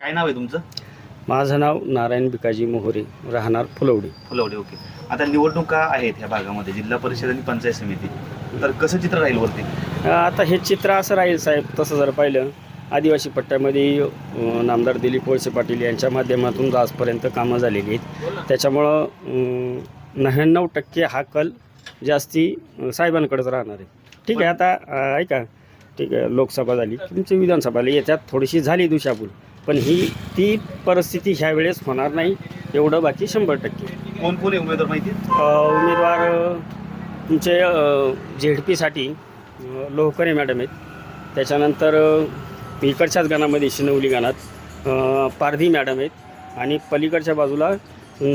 काय नाव आहे तुमचं? माझं नाव नारायण बिकाजी मोहोरे राहणार फुलवडी. फुलवडे ओके. आता निवडणुका आहेत ह्या भागामध्ये जिल्हा परिषद आणि पंचायत समिती. तर कसं चित्र राहील वरती? आता हे चित्र असं राहील साहेब तसं जर पाहिलं आदिवासी पट्ट्यामध्ये अं, नामदार दिलीप वळसे पाटील यांच्या माध्यमातून आजपर्यंत कामं झालेली आहेत. त्याच्यामुळं नव्याण्णव टक्के हा कल जास्ती अं, साहेबांकडेच राहणार आहे. ठीक आहे आता अं, ऐका ठीक आहे लोकसभा झाली तुमची विधानसभा आली याच्यात थोडीशी झाली दुशापूल पण ही ती परिस्थिती ह्या वेळेस होणार नाही एवढं बाकी शंभर टक्के. कोण कोण आहे उमेदवार माहिती? उमेदवार तुमचे झेड पीसाठी लोहकरे मॅडम आहेत. त्याच्यानंतर इकडच्याच गाणामध्ये शिनवली गाणात पारधी मॅडम आहेत आणि पलीकडच्या बाजूला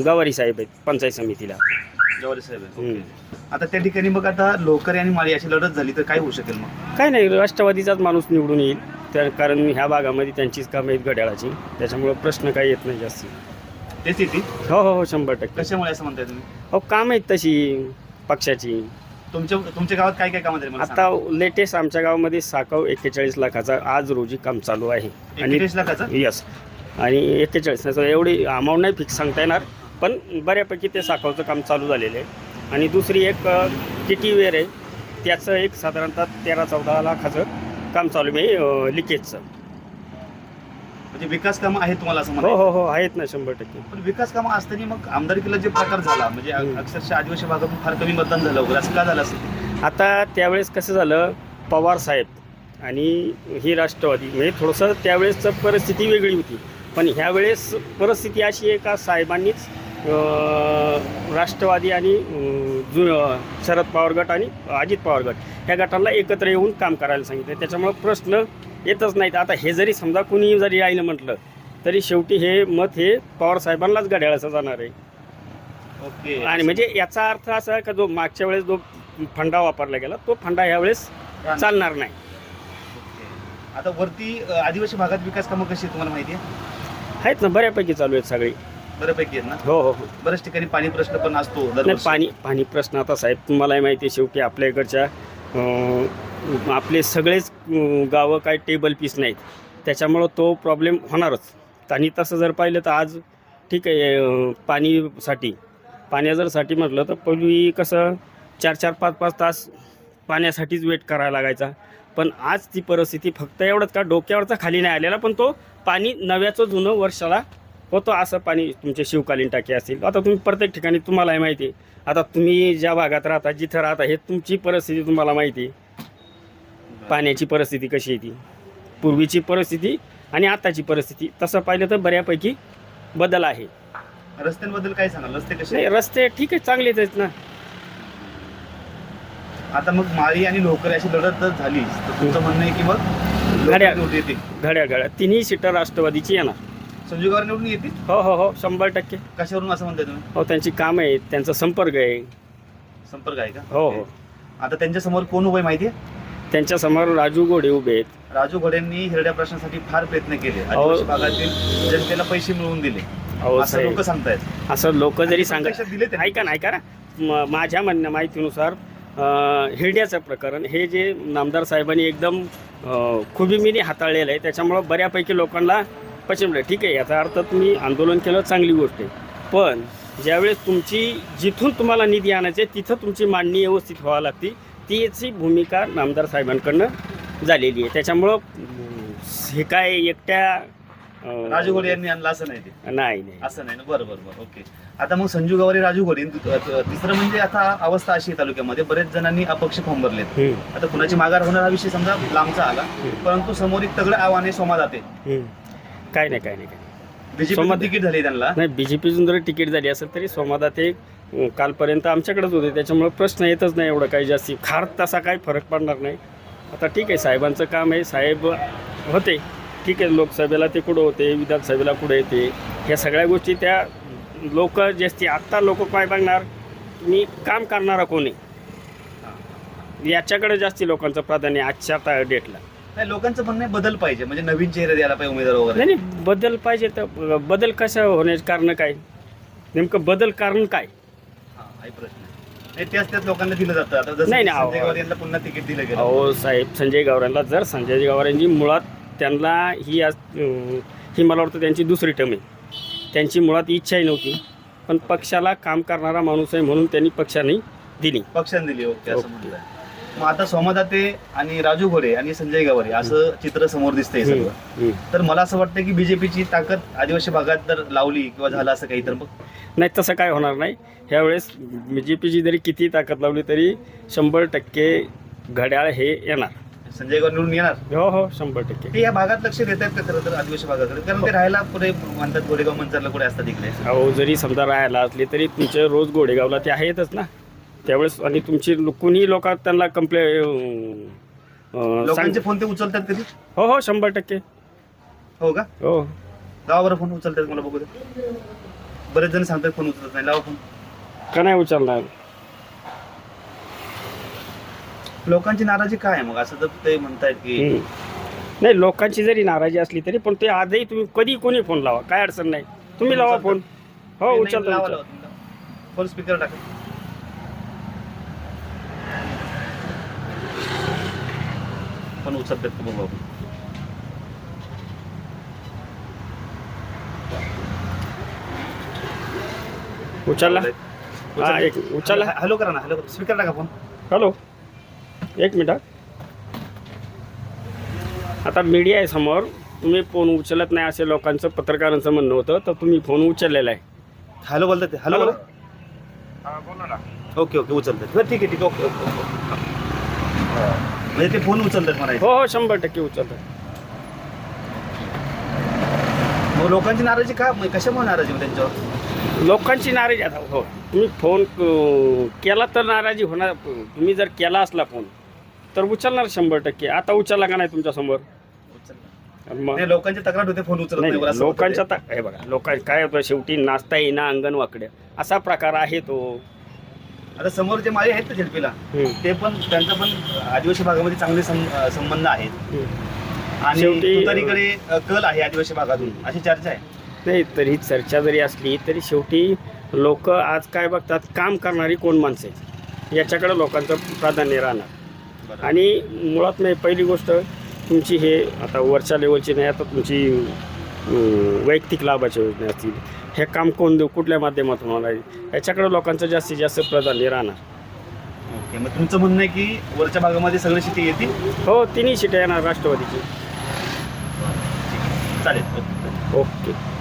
गवारी साहेब आहेत पंचायत समितीला. जवारी साहेब. आता त्या ठिकाणी मग आता लोकरे आणि माळी अशी लढत झाली तर काय होऊ शकेल मग? काय नाही राष्ट्रवादीचाच माणूस निवडून येईल. त्या कारण ह्या भागामध्ये त्यांचीच कामं आहेत घड्याळाची. त्याच्यामुळं प्रश्न काही येत नाही जास्त. तेच येते हो हो हो शंभर टक्के. कशामुळे असं म्हणताय तुम्ही? हो काम आहेत तशी पक्षाची. तुमच्या तुमच्या गावात काय काय कामं झाली मला आता लेटेस्ट आमच्या गावामध्ये साकव एक्केचाळीस लाखाचा आज रोजी काम चालू आहे. आणि लाखाचा? यस आणि एक्केचाळीस त्याचं एवढी अमाऊंट नाही फिक्स सांगता येणार पण बऱ्यापैकी ते साखवचं काम चालू झालेलं आहे. आणि दुसरी एक किटी वेअर आहे. त्याचं एक साधारणतः तेरा चौदा लाखाचं काम चालू म्हणजे लिकेजचं. म्हणजे विकास कामं आहेत तुम्हाला असं हो हो हो आहेत ना शंभर टक्के. पण विकास कामं असताना मग आमदारकीला जे प्रकार झाला म्हणजे अ-. अक्षरशः आदिवासी भागातून फार कमी मतदान झालं वगैरे असं का झालं असेल आता त्यावेळेस कसं झालं पवार साहेब आणि ही राष्ट्रवादी म्हणजे थोडंसं त्यावेळेसचं परिस्थिती वेगळी होती. पण ह्यावेळेस परिस्थिती अशी आहे का साहेबांनीच राष्ट्रवादी आणि जु शरद पवार गट आणि अजित पवार गट ह्या गटांना एकत्र येऊन काम करायला सांगितलं. त्याच्यामुळं प्रश्न येतच नाहीत. आता हे जरी समजा कुणी जरी आईनं म्हटलं तरी शेवटी हे मत हे पवार साहेबांनाच घड्याळाचं जाणार आहे. ओके. आणि म्हणजे याचा अर्थ असा आहे का जो मागच्या वेळेस जो फंडा वापरला गेला तो फंडा ह्यावेळेस चालणार नाही. आता वरती आदिवासी भागात विकास कामं कशी तुम्हाला माहिती आहे? आहेत ना बऱ्यापैकी चालू आहेत सगळी. बऱ्यापैकी आहेत ना? हो हो हो. बऱ्याच ठिकाणी पाणी प्रश्न पण असतो नाही दरवर्षी. पाणी पाणी प्रश्न आता साहेब तुम्हालाही माहिती आहे शेवटी आपल्या इकडच्या अं, आपले सगळेच अं, गावं काय टेबल पीस नाहीत. त्याच्यामुळं तो प्रॉब्लेम होणारच. आणि तसं जर पाहिलं तर आज ठीक आहे अं, पाणीसाठी पाण्या जर साठी म्हटलं तर पूर्वी कसं चार चार पाच पाच तास पाण्यासाठीच वेट करायला लागायचा. पण आज ती परिस्थिती फक्त एवढंच का? डोक्यावरचा खाली नाही आलेला पण तो पाणी नव्याचं जुनं वर्षाला होतं असं पाणी तुमचे शिवकालीन टाके असतील. आता तुम्ही प्रत्येक ठिकाणी तुम्हालाही माहिती आहे. आता तुम्ही ज्या भागात राहता जिथं राहता हे तुमची परिस्थिती तुम्हाला माहिती आहे. पाण्याची परिस्थिती कशी आहे ती. पूर्वीची परिस्थिती आणि आताची परिस्थिती तसं पाहिलं तर बऱ्यापैकी बदल आहे. रस्त्यांबद्दल काय सांगाल? रस्ते कसे नाही रस्ते ठीक आहे चांगलेच आहेत ना. आता मग माळी आणि लोकरे अशी लढत जर झाली तर तुमचं म्हणणं आहे की मग येतील. घड्या घड्या तिन्ही सीटर राष्ट्रवादीची येणार. संजू गावाला निवडून येतील? हो हो हो शंभर टक्के. कशावरून असं म्हणताय तुम्ही? हो त्यांची कामं आहेत त्यांचा संपर्क आहे. संपर्क आहे का? हो हो. आता त्यांच्यासमोर कोण उभे माहिती आहे? त्यांच्यासमोर राजू घोडे उभे आहेत. राजू घोडेंनी हिरड्या प्रश्नासाठी फार प्रयत्न केले. आदिवासी भागातील जनतेला पैसे मिळवून दिले. अहो असं लोक सांगतायत. असं लोक जरी सांगत दिले त्यांनी. ऐका ना ऐका ना. म- माझ्या म्हणण्या माहितीनुसार अं, हिरड्याचं प्रकरण हे जे नामदार साहेबांनी एकदम अं, खुबीमीने हाताळलेलं आहे त्याच्यामुळं बऱ्यापैकी लोकांना पचन ठीक आहे याचा अर्थ तुम्ही आंदोलन केलं चांगली गोष्ट आहे. पण ज्यावेळेस तुमची जिथून तुम्हाला निधी आणायचे तिथं तुमची मांडणी व्यवस्थित व्हावी लागते. तीची भूमिका नामदार साहेबांकडनं झालेली आहे. त्याच्यामुळं हे काय एकट्या राजू घोडे यांनी आणलं असं नाही ते. नाही नाही. असं नाही ना? बरं बरं बरं. ओके. आता मग संजू गावारी राजू घोडे तिसरं म्हणजे आता अवस्था अशी आहे तालुक्यामध्ये. बरेच जणांनी अपक्ष फॉर्म भरलेत आता कुणाची माघार होणार हा विषय समजा लांबचा आला. परंतु समोर एक तगड आव्हाने सोमा जाते. काय नाही काय नाही काय नाही. बीजेपी सोमा- तिकीट झाली त्यांना? नाही बी जे पीतून जरी तिकीट झाली असेल तरी सोमादा ते अं, कालपर्यंत आमच्याकडेच होते. त्याच्यामुळे प्रश्न येतच नाही एवढं काही जास्ती. फार तसा काही फरक पडणार नाही. आता ठीक आहे साहेबांचं काम आहे. साहेब होते. ठीक आहे लोकसभेला ते कुठं होते विधानसभेला कुठं येते. ह्या सगळ्या गोष्टी त्या लोक जास्ती आत्ता लोक काय बघणार मी काम करणारा कोणी याच्याकडे जास्ती लोकांचं प्राधान्य आहे आजच्या डेटला नाही लोकांचं म्हणणं आहे बदल पाहिजे. म्हणजे नवीन चेहरे द्यायला पाहिजे उमेदवार वगैरे. नाही नाही बदल पाहिजे तर बदल कसं होण्याचं कारण काय? नेमकं बदल कारण काय? हा, हाही प्रश्न आहे. नाही त्याच त्याच लोकांना दिलं जातं. आता जसं नाही, नाही, संजय अहो. यांना पुन्हा तिकीट दिलं गेलं. अहो साहेब संजय गावरांना जर संजय गावरांची मुळात त्यांना ही आज, अं, ही मला वाटतं त्यांची दुसरी टर्म आहे. त्यांची मुळात इच्छाही नव्हती. पण पक्षाला काम करणारा माणूस आहे म्हणून त्यांनी पक्षाने दिली. पक्षाने दिली ओके असं ओके. मग आता सोमदाते आणि राजू घोरे आणि संजय गावरे असं चित्र समोर दिसतंय सगळं. तर मला असं वाटतं की बीजेपीची ताकद आदिवासी भागात जर लावली किंवा झालं असं काही तर मग? नाही तसं काय होणार नाही. ह्यावेळेस बी जे पीची जरी किती ताकद लावली तरी शंभर टक्के घड्याळ हे येणार. संजय गावरे निवडून येणार? हो हो शंभर टक्के. ते या भागात लक्ष देत आहेत का खरं तर आदिवासी भागाकडे? कारण ते राहायला पुढे म्हणतात गोरेगाव मंचरला कुठे असतात इकडे? अहो जरी समजा राहायला असले तरी तुमचे रोज गोडेगावला ते आहेतच ना. त्यावेळेस आणि तुमची लो- कोणी लोक त्यांना कंप्ले लोकांचे फोन ते उचलतात कधी? हो हो शंभर टक्के. हो का? हो. गावावर फोन उचलतात मला बघू दे. बरेच जण सांगतात फोन उचलत नाही. लावा फोन का नाही उचलणार? लोकांची नाराजी काय आहे मग? असं तर ते म्हणतायत की हम्म. नाही लोकांची जरी नाराजी असली तरी पण ते आजही तुम्ही कधी कोणी फोन लावा? काय अडचण नाही. तुम्ही लावा फोन हो नाही, उचलतो लावा, उचल लावा, तुम्ही लावा. फोन स्पीकर टाका. पण उचलतात का बघू आपण उचलला हा एक उचलला. हॅलो करा ना हॅलो स्पीकर टाका फोन. हॅलो. एक मिनिट हा. आता मीडिया आहे समोर. तुम्ही फोन उचलत नाही असे लोकांचं पत्रकारांचं म्हणणं होतं तर तुम्ही फोन उचललेला आहे. हॅलो बोलतात ते. Hello hello. बोला. ओके ओके उचलतात. बरं ठीक आहे ठीक आहे. Okay okay okay. म्हणजे ते फोन उचलतात म्हणायचं. हो हो शंभर टक्के उचलतात. मग लोकांची नाराजी का? म्हणजे कशामुळे नाराजी मग त्यांच्यावर? लोकांची नाराजी आता हो. तुम्ही फोन अं, केला तर नाराजी होणार. तुम्ही जर केला असला फोन तर उचलणार शंभर टक्के. आता उचलला का नाही तुमच्यासमोर मग? ते लोकांची तक्रार होते फोन उचलत नाही नाही बरं असं होतं लोकांच्या. ता- हे बघा लोकां काय होतं शेवटी नाचता येईना अंगण वाकड्या असा प्रकार आहे तो. आता समोर जे माळे आहेत ना झेडपीला. ते पण त्यांचा पण आदिवासी भागामध्ये चांगले संबंध आहेत. आणि शेवटी- तुतारीकडे अं, कल आहे आदिवासी भागातून अशी चर्चा आहे. नाही तरी चर्चा जरी असली तरी शेवटी लोक आज काय बघतात काम करणारी कोण माणसं आहेत? याच्याकडे लोकांचं प्राधान्य राहणार. आणि मुळात नाही पहिली गोष्ट तुमची हे आता वरच्या लेवलची नाही आता तुमची वैयक्तिक लाभाच्या योजना असतील. हे काम कोण देऊ? कुठल्या माध्यमातून होणार? याच्याकडे लोकांचं जास्तीत जास्त प्राधान्य राहणार. ओके मग तुमचं म्हणणं आहे की वरच्या भागामध्ये सगळे शेती येतील? हो तिन्ही शिट्या येणार राष्ट्रवादीची. चालेल. ओके.